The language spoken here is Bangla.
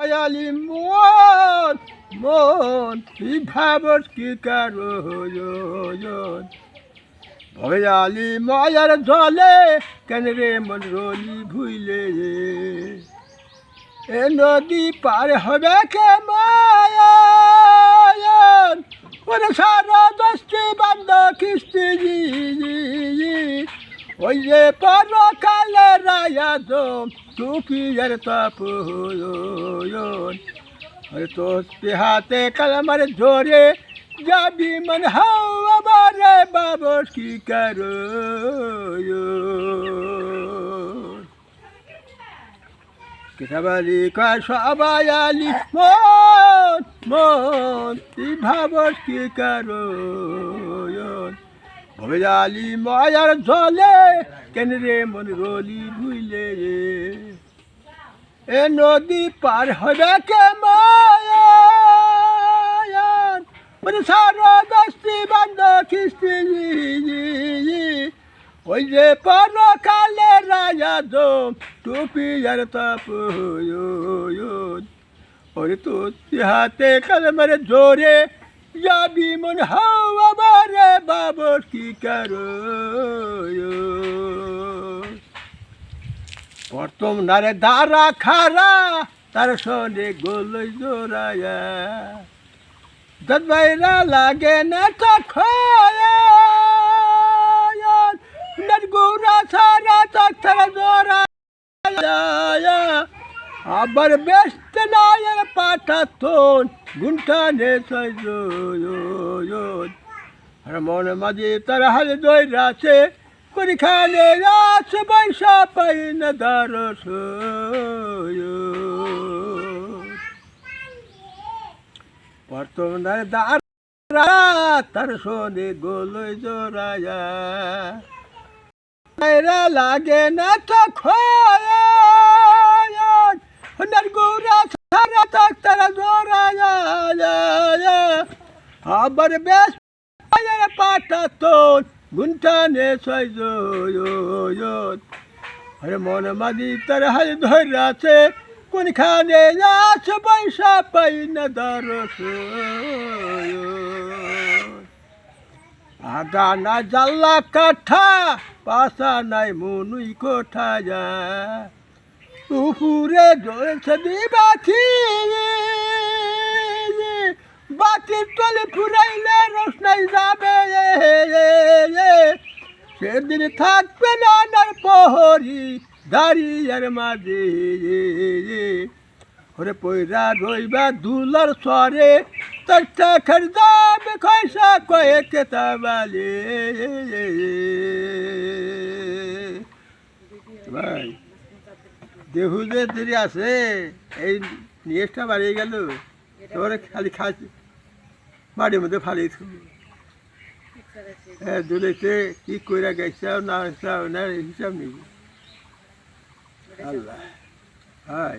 দয়ালি মন মন কি ভাবস কি কারণ? ভয়ালি মায়ার জলে কেন রে মন রলি ভুইলে? এ নদী পার হবে কে মায়ান? ওরে সারা দশটি বান্ধ জি ওই যে পর রায়া দম টুপি আর তাপ আরে তো হাতে কালামার ধরে যাবি মন হাও আমারে বাবস কি করো কেসাবালি কয় সবাই আলি মন মন তুই ভাবস কি করো ভবেজালি মায়ার জলে কেন রে মন রলি ভুইলে? রে এ নদী পার হবে কে মায়ান মানে সারা দশটি বান্ধ খিস্তি ওই যে পর কালে রাজা দম টুপি আর তাপ ওরে তো হাতে কালমারে জোরে যাবি মন হাওয়া বারে বাবর কি করো? প্রথম নারে দাঁড়া খারা তার সনে গোলই জোড়ায়া। দত বাইরা লাগে না খায় গোরা সারা তারা জোড়া আবার নায়ের পাঠাতন আর মনে মাঝে তার হালে দই রাছে পরীক্ষানে রাস পয়সা পাই না দারস বর্তমানে দাঁড়া তার শোনে গোলই জোড়ায়া। লাগে না তো খোয়ান হনার গোরা সারা তাক তারা জোরা আবার বেশ পাটা তোন গুন্ঠানে আরে মন মাদি তার হাল ধরে কোনখানে যাচ পয়সা পাই না দরস? আদানা জাল্লা কাঠা, পাশা নাই মনুই কোঠা যা উপরে জ্বলছে দিবাথি বাতির তলে ফুরাইলে রোশনাই যাবে। সেদিন থাকবে না নার প্রহরী দাঁড়িয়ার মাঝে। ওরে পয়রা রইবা দুলার সরে তথ্য খরদাবে খয়সা কয়ে কেতাবালে ভাই দেহু যে দেরি আছে। এই নিয়েসটা বাড়িয়ে গেল। তোরে খালি খাস বাড়ির মধ্যে ফালি হ্যাঁ দুলেতে কি কইরা গেছাও না না হিসাব নেই। আল্লাহ। হায়।